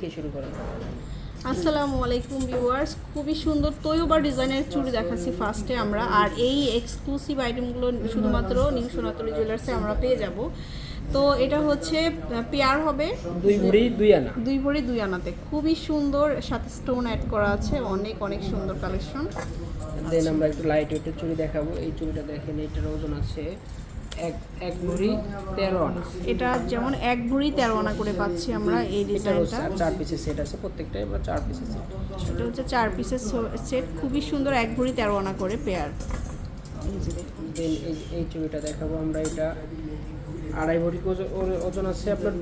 কে শুরু করেন আসসালামু আলাইকুম ভিউয়ার্স খুবই সুন্দর তৈবা ডিজাইনের চুড়ি দেখাচ্ছি ফার্স্টে আমরা আর এই এক্সক্লুসিভ আইটেমগুলো শুধুমাত্র নিউ সোনাতলি জুয়েলার্সে আমরা পেয়ে যাব। তো এটা হচ্ছে পেয়ার হবে। দুই ভরি দুই আনা। দুই ভরি দুই আনাতে। খুবই সুন্দর সাথে স্টোন অ্যাড করা আছে অনেক অনেক সুন্দর কালেকশন দেন আমরা একটু লাইট ওয়েটের চুড়ি দেখাবো। এই চুড়িটা দেখেন এটার ওজন আছে এক এক ভরি তেরো আনা। এটা যেমন এক ভরি তেরো আনা করে পাচ্ছি আমরা এই ডিজাইনটা। চার পিসের সেট আছে প্রত্যেকটাই আমরা চার পিসের সেট এটা হচ্ছে চার পিসের সেট খুবই সুন্দর এক ভরি তেরো আনা করে পেয়ার দেন এই চুড়িটা দেখাবো আমরা এটা আড়াই ভরি ওজন আছে আপনার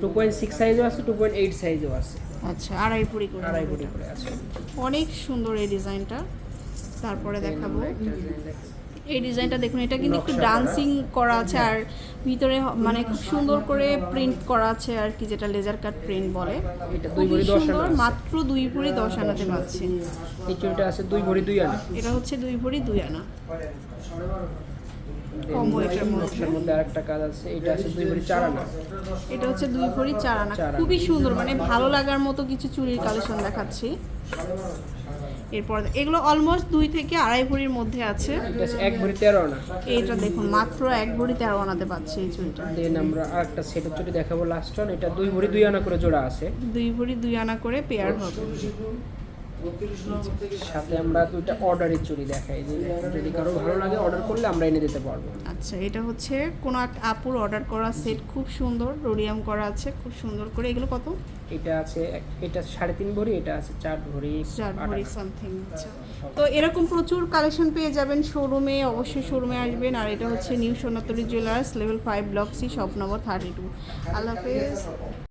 টু পয়েন্ট সিক্স সাইজও আছে টু পয়েন্ট এইট সাইজও আছে। আচ্ছা আড়াই ভরি করে। আড়াই ভরি করে আছে। অনেক সুন্দর এই ডিজাইনটা। তারপরে দেখাবো। এই ডিজাইনটা দেখুন এটা কিন্তু একটু ডান্সিং করা। আছে আর ভিতরে মানে খুব সুন্দর করে প্রিন্ট করা আছে আর কি যেটা লেজার কাট প্রিন্ট বলে। খুবই সুন্দর মাত্র দুই ভরি দশ আনাতে পাচ্ছি। এই চুড়িটা আছে দুই ভরি দুই আনা। এটা হচ্ছে দুই ভরি দুই আনা। নকশার মধ্যে আরেকটা কাজ আছে এটা আছে দুই ভরি চার আনা এটা হচ্ছে দুই ভরি চার আনা খুবই সুন্দর মানে ভালো লাগার মতো কিছু চুরির কালেকশন দেখাচ্ছি। এরপর এগুলো অলমোস্ট দুই থেকে আড়াই ভরির মধ্যে আছে। এক ভরি তেরো আনা এইটা দেখুন মাত্র এক ভরি তেরো আনাতে পাচ্ছি এই চুড়িটা দেন আমরা আরেকটা সেটের চুড়ি দেখাবো লাস্ট ওয়ান এটা দুই ভরি দুই আনা করে জোড়া আছে। দুই ভরি দুই আনা করে পেয়ার হবে। সাথে আমরা দুইটা অর্ডারের চুড়ি দেখাই। যে যদি কারও ভালো লাগে অর্ডার করলে আমরা এনে দিতে পারব। আচ্ছা এটা হচ্ছে কোনো এক আপুর অর্ডার করা সেট খুব সুন্দর রোডিয়াম করা আছে খুব সুন্দর করে। এগুলো কত? এটা আছে এটা সাড়ে তিন ভরি এটা আছে চার ভরি চার ভরি সামথিং আচ্ছা। তো এরকম প্রচুর কালেকশন পেয়ে যাবেন শোরুমে অবশ্যই শোরুমে আসবেন। আর এটা হচ্ছে new Sonatali jewellers level five block C shop number thirty two আল্লাহ হাফেজ।